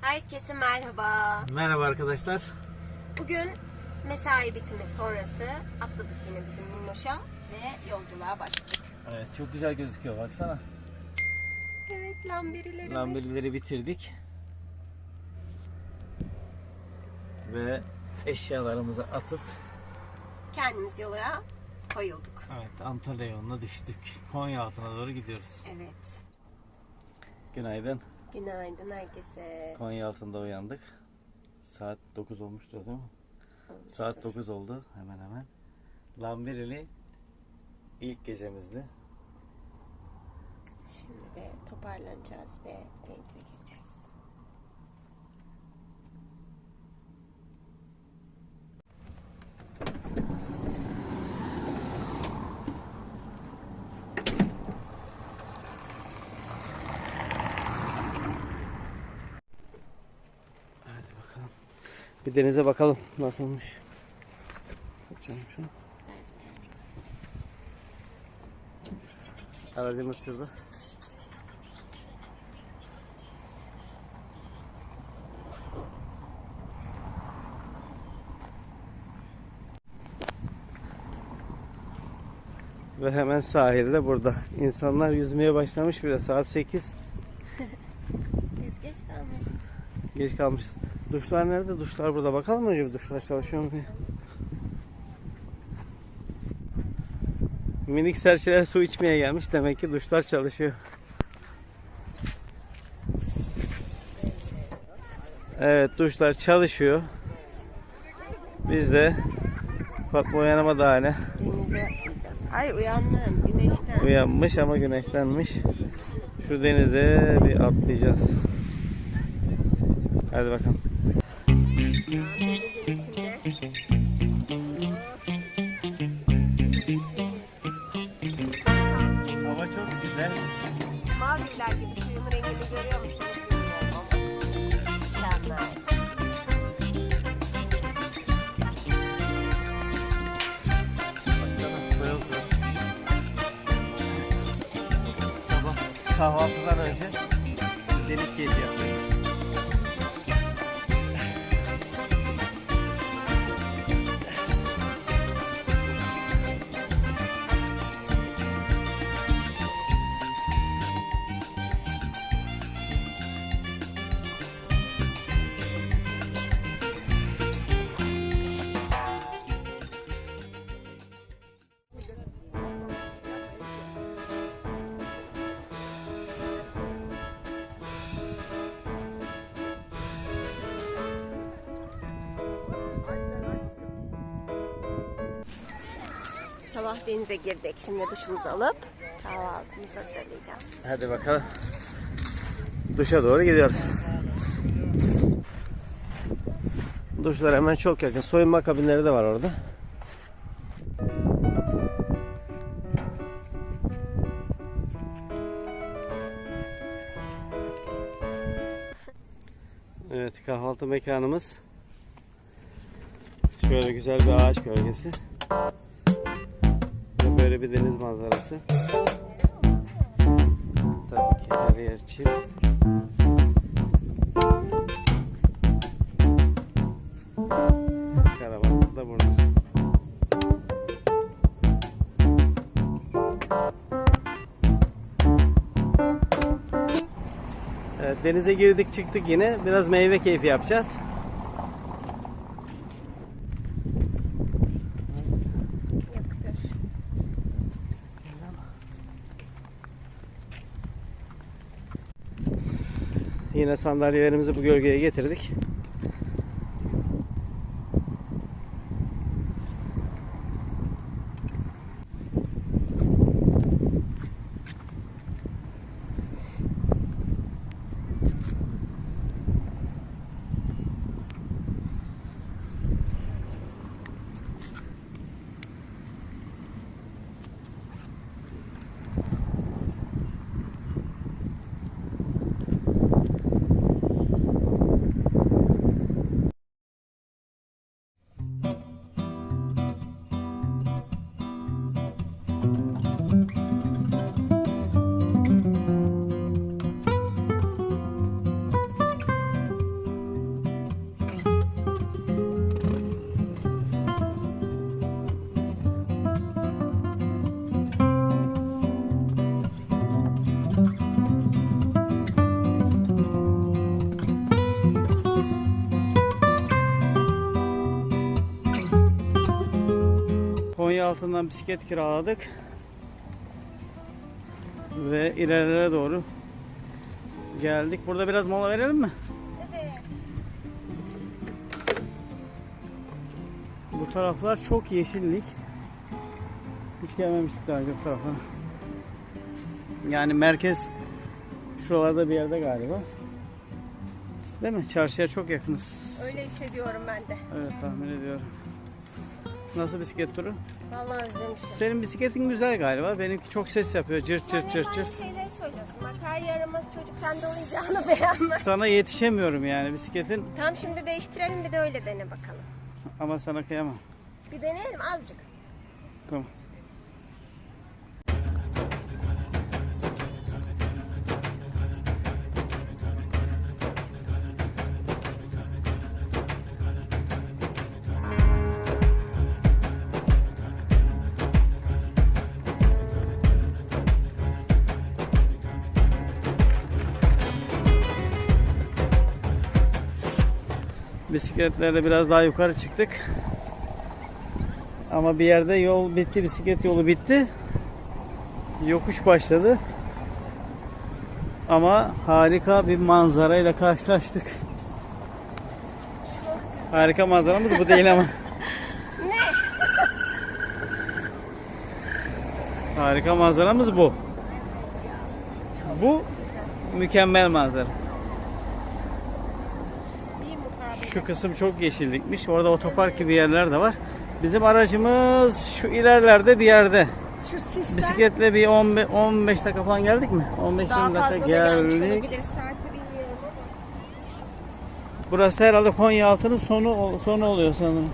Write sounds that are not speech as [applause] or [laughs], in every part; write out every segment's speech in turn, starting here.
Herkese merhaba. Merhaba arkadaşlar. Bugün mesai bitimi sonrası atladık yine bizim Minnoş'a ve yolculuğa başladık. Evet çok güzel gözüküyor baksana. Evet lamberilerimiz. Lambelileri bitirdik. Ve eşyalarımızı atıp Kendimiz yola koyulduk. evet Antalya yoluna düştük. Konya altına doğru gidiyoruz. Evet. Günaydın. Günaydın herkese. Konya altında uyandık. Saat 9 olmuştur değil mi? Saat 9 oldu hemen hemen. Lambirili ilk gecemizdi. Şimdi de toparlanacağız ve denize gireceğiz. Hadi bakalım. Bir denize bakalım nasılmış. Tutacağım şunu. Aracımız şurada. Ve hemen sahilde burada. İnsanlar yüzmeye başlamış bile saat 8. [laughs] Biz geç kalmışız. Geç kalmış. Duşlar nerede? Duşlar burada. Bakalım önce bir duşlar çalışıyor mu diye. Minik serçeler su içmeye gelmiş. Demek ki duşlar çalışıyor. Evet duşlar çalışıyor. Biz de Fatma hala. Denize atlayacağız. Ay uyandım güneşten. Uyanmış ama güneşlenmiş. Şu denize bir atlayacağız. Hadi bakalım. 嗯。Sabah denize girdik. Şimdi duşumuzu alıp kahvaltımızı hazırlayacağız. Hadi bakalım. Duşa doğru gidiyoruz. Duşlar hemen çok yakın. Soyunma kabinleri de var orada. Evet kahvaltı mekanımız. Şöyle güzel bir ağaç gölgesi. Böyle bir deniz manzarası. Tabii ki her yer çim. Karavanımız da burada. Evet, denize girdik çıktık yine. Biraz meyve keyfi yapacağız. Yine sandalyelerimizi bu gölgeye getirdik. Altından bisiklet kiraladık. Ve ilerilere doğru geldik. Burada biraz mola verelim mi? Evet. Bu taraflar çok yeşillik. Hiç gelmemiştik daha önce bu tarafa. Yani merkez şuralarda bir yerde galiba. Değil mi? Çarşıya çok yakınız. Öyle hissediyorum ben de. Evet tahmin ediyorum. Nasıl bisiklet turu? Vallahi özlemişim. Senin bisikletin güzel galiba. Benimki çok ses yapıyor. Cırt Sen cırt cırt cırt. şeyleri söylüyorsun. Bak her yaramaz çocuk sende oyuncağını beğenmez. Sana yetişemiyorum yani bisikletin Tamam şimdi değiştirelim bir de öyle dene bakalım. ama sana kıyamam. Bir deneyelim azıcık. Tamam. Bisikletlerle biraz daha yukarı çıktık. Ama bir yerde yol bitti, bisiklet yolu bitti. Yokuş başladı. Ama harika bir manzarayla karşılaştık. Harika manzaramız bu değil ama. [laughs] Ne? Harika manzaramız bu. Bu mükemmel manzara. Şu kısım çok yeşillikmiş. Orada otopark gibi yerler de var. Bizim aracımız şu ilerlerde bir yerde. Şu sistem Bisikletle bir 15, 15 dakika falan geldik mi? 15 daha dakika fazla da gelmiş geldik. ama. Burası herhalde Konyaaltı'nın sonu sonu oluyor sanırım.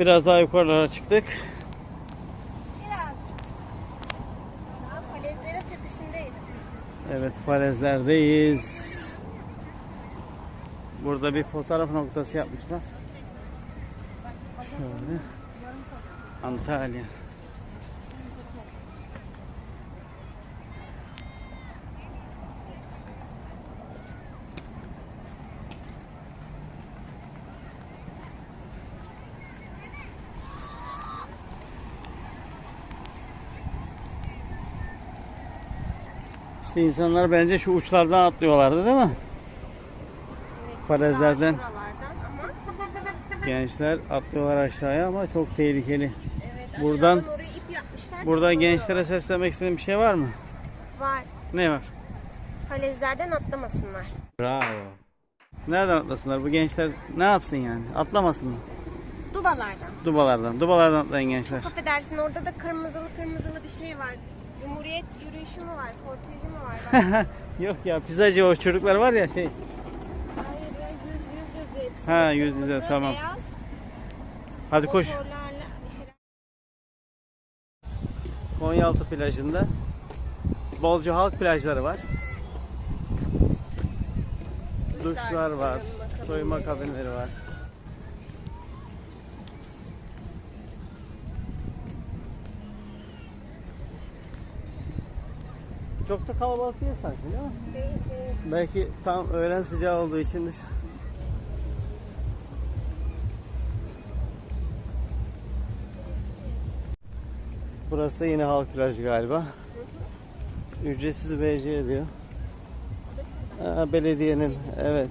Biraz daha yukarılara çıktık. Birazcık. Şu an falezlerin tepesindeyiz. Evet falezlerdeyiz. Burada bir fotoğraf noktası yapmışlar. Şöyle. Antalya. İşte insanlar bence şu uçlardan atlıyorlardı değil mi? Falezlerden şuralardan ama [laughs] gençler atlıyorlar aşağıya ama çok tehlikeli. evet, Buradan- aşağıdan oraya ip yapmışlar. Burada çıkılıyor. gençlere seslemek istediğin bir şey var mı? var. Ne var? Falezlerden atlamasınlar. Bravo. Nereden atlasınlar? Bu gençler ne yapsın yani? Atlamasın mı? Dubalardan. Dubalardan. Dubalardan atlayın gençler. Çok affedersin orada da kırmızılı kırmızılı bir şey var. Cumhuriyet yürüyüşü mü var? Kortejı mı var? [laughs] Yok ya pizzacı o çocuklar var ya şey. Hayır ya yüz yüz yazıyor hepsi. Ha, yüz yüz Kırmızı, yazıyor, tamam. Beyaz Hadi koş. motorlarla bir şeyler. Konyaaltı plajında bolca halk plajları var. Duşlar var. Soyunma kabinleri var. Çok da kalabalık değil sanki değil mi? Değil, değil. Belki tam öğlen sıcağı olduğu içindir. Burası da yine halk plajı galiba. Ücretsiz BC diyor. Aa, belediyenin evet.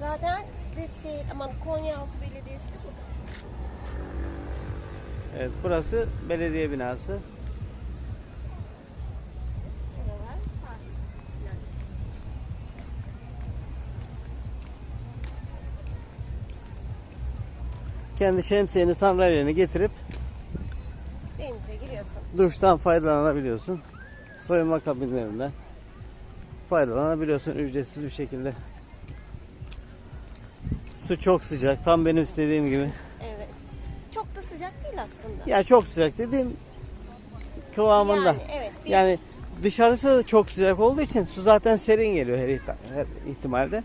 Zaten bir şey aman Konyaaltı Belediyesi de bu. Evet burası belediye binası. Kendi şemsiyeni sandalyeni getirip Denize giriyorsun. duştan faydalanabiliyorsun. Soyunma kabinlerinden faydalanabiliyorsun ücretsiz bir şekilde. Su çok sıcak. Tam benim istediğim gibi. Değil aslında. Ya çok sıcak dediğim kıvamında. Yani evet. bir- Yani dışarısı da çok sıcak olduğu için su zaten serin geliyor her, ihta- her ihtimalde.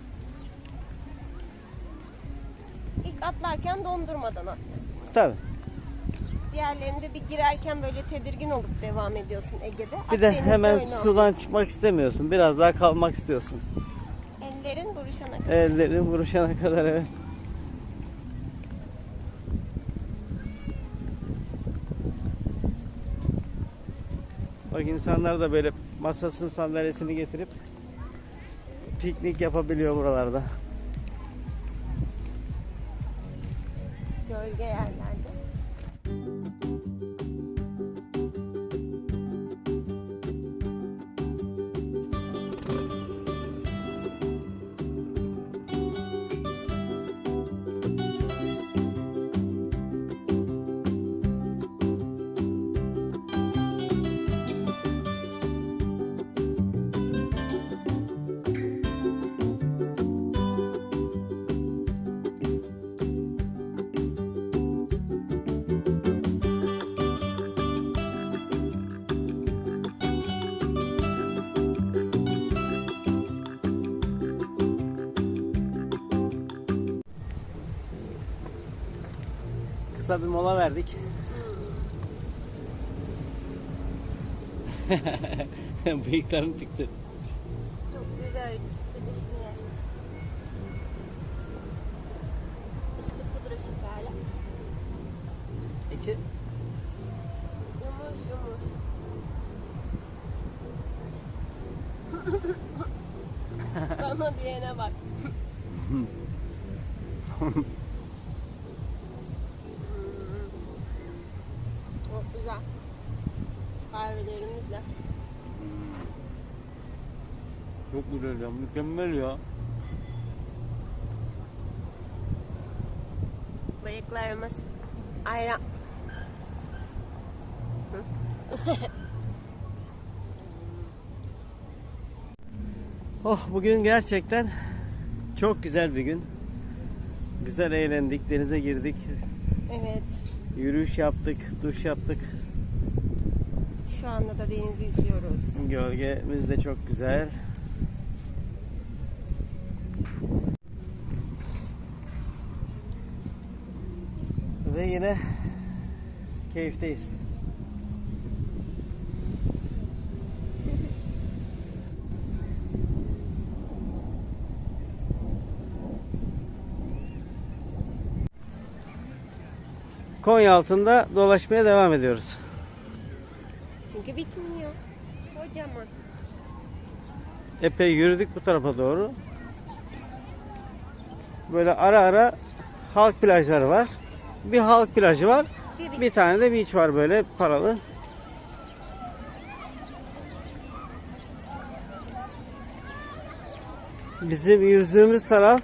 ilk atlarken dondurmadan atlıyorsun. Tabii. Diğerlerinde bir girerken böyle tedirgin olup devam ediyorsun Ege'de. Bir de Akdeniz'de hemen öyle sudan çıkmak istemiyorsun. Biraz daha kalmak istiyorsun. Ellerin buruşana kadar. Ellerin vuruşana kadar evet. Bak insanlar da böyle masasını sandalyesini getirip piknik yapabiliyor buralarda. Gölge yerlerde. Kısa bir mola verdik. [laughs] [laughs] Bıyıklarım çıktı. Kahvelerimizle. çok güzel ya. Mükemmel ya. Bıyıklarımız ayran. [laughs] Oh bugün gerçekten çok güzel bir gün. Güzel eğlendik, denize girdik, Evet. yürüyüş yaptık, duş yaptık. Şu anda da denizi izliyoruz. Gölgemiz de çok güzel. Ve yine keyifteyiz. Konya altında dolaşmaya devam ediyoruz. Çünkü bitmiyor. Kocaman. epey yürüdük bu tarafa doğru. Böyle ara ara halk plajları var. Bir halk plajı var. Bir beach. Bir tane de beach var böyle paralı. Bizim yüzdüğümüz taraf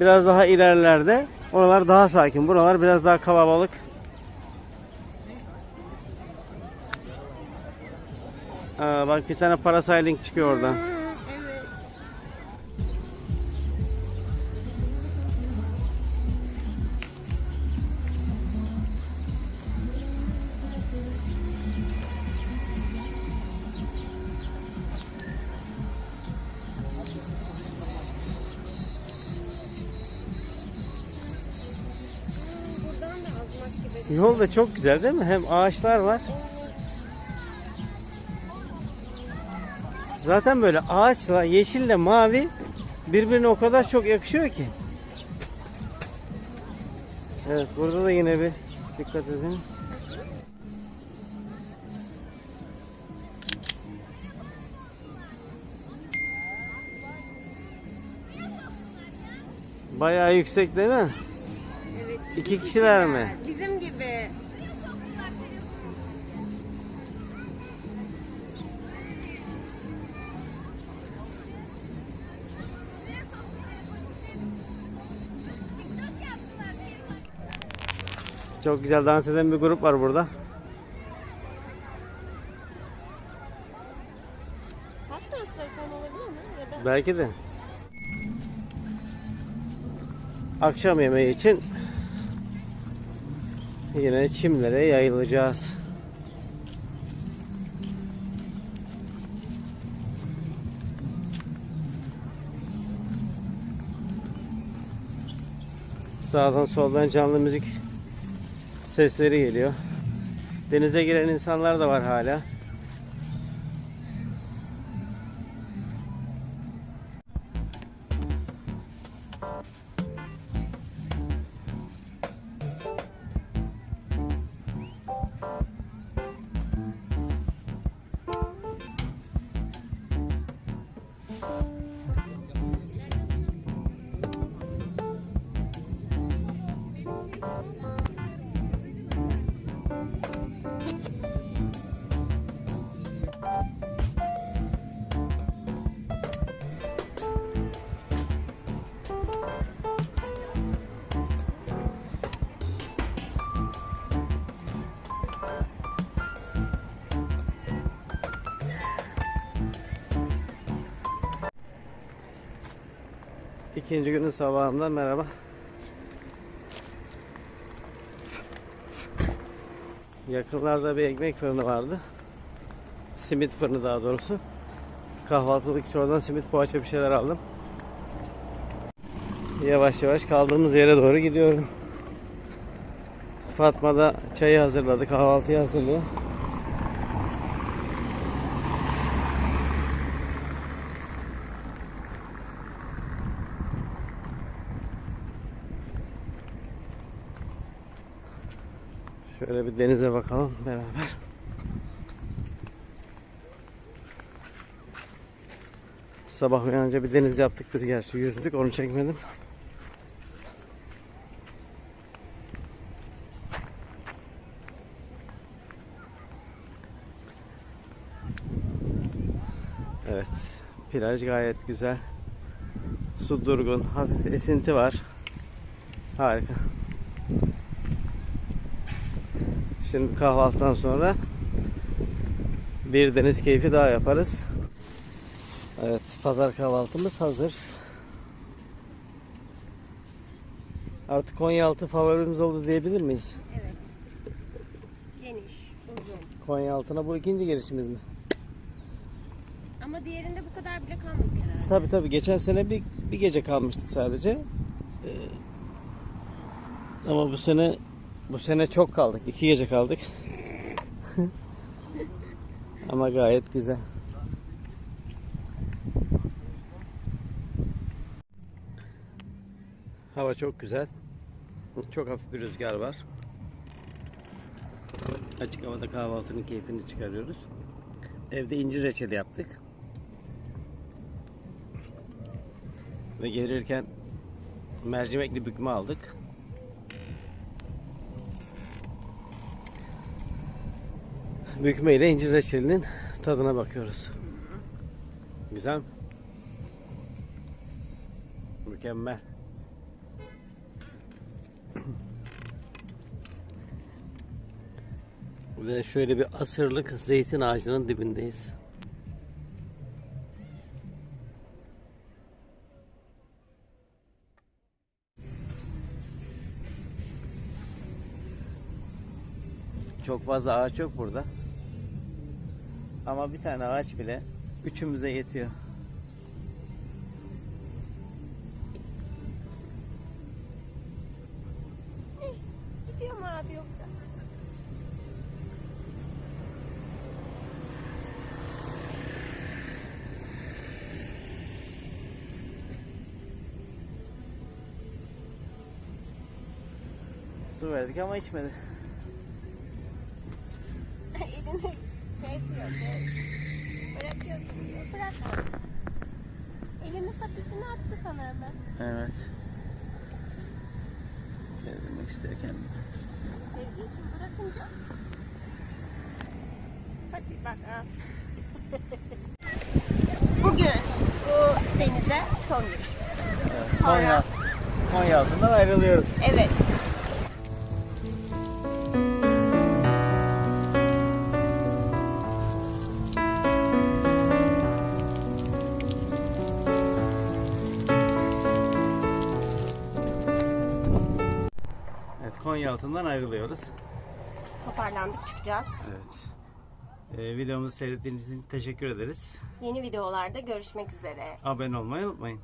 biraz daha ilerlerde. Oralar daha sakin. Buralar biraz daha kalabalık. Bak bir tane parasailing çıkıyor oradan. Evet. Buradan da azmak gibi. Yol da çok güzel değil mi? Hem ağaçlar var. Zaten böyle ağaçla, yeşille, mavi birbirine o kadar çok yakışıyor ki. Evet burada da yine bir dikkat edin. Bayağı yüksek değil mi? Evet. İki kişiler mi? Bizim Çok güzel dans eden bir grup var burada. Hatta ısları falan olabilir mi? Ya da Belki de. Akşam yemeği için yine çimlere yayılacağız. Sağdan soldan canlı müzik sesleri geliyor. Denize giren insanlar da var hala. İkinci günün sabahından merhaba. Yakınlarda bir ekmek fırını vardı. Simit fırını daha doğrusu. Kahvaltılık için oradan simit poğaça bir şeyler aldım. Yavaş yavaş kaldığımız yere doğru gidiyorum. Fatma da çayı hazırladı, kahvaltıyı hazırlıyor. Şöyle bir denize bakalım beraber. Sabah uyanınca bir deniz yaptık biz gerçi yüzdük onu çekmedim. Evet plaj gayet güzel. Su durgun, hafif esinti var. Harika. Şimdi kahvaltıdan sonra bir deniz keyfi daha yaparız. Evet, pazar kahvaltımız hazır. Artık Konyaaltı favorimiz oldu diyebilir miyiz? Evet. Geniş, uzun. Konyaaltı'na bu ikinci gelişimiz mi? Ama diğerinde bu kadar bile kalmadık herhalde. Tabi tabi geçen sene bir, bir gece kalmıştık sadece. Ee, ama bu sene bu sene çok kaldık. İki gece kaldık. [laughs] ama gayet güzel. Hava çok güzel. Çok hafif bir rüzgar var. Açık havada kahvaltının keyfini çıkarıyoruz. Evde incir reçeli yaptık. Ve gelirken mercimekli bükme aldık. Bükme ile incir reçelinin tadına bakıyoruz. Güzel? Mükemmel. Ve şöyle bir asırlık zeytin ağacının dibindeyiz. Çok fazla ağaç yok burada. Ama bir tane ağaç bile üçümüze yetiyor. Gidiyor mu abi yoksa? Su verdik ama içmedi. [laughs] Elini şey yapıyor. böyle Bırakıyorsun diyor. Bırak abi. Elini patisini attı hemen. Evet. Sevdirmek isterken. Sevdiği için bırakınca. Hadi bak al. Bugün bu denize son girişimiz. Evet, Sonra- Konya, Konya altından ayrılıyoruz. Evet. Altından ayrılıyoruz. Toparlandık çıkacağız. Evet. Ee, videomuzu seyrettiğiniz için teşekkür ederiz. Yeni videolarda görüşmek üzere. Abone olmayı unutmayın.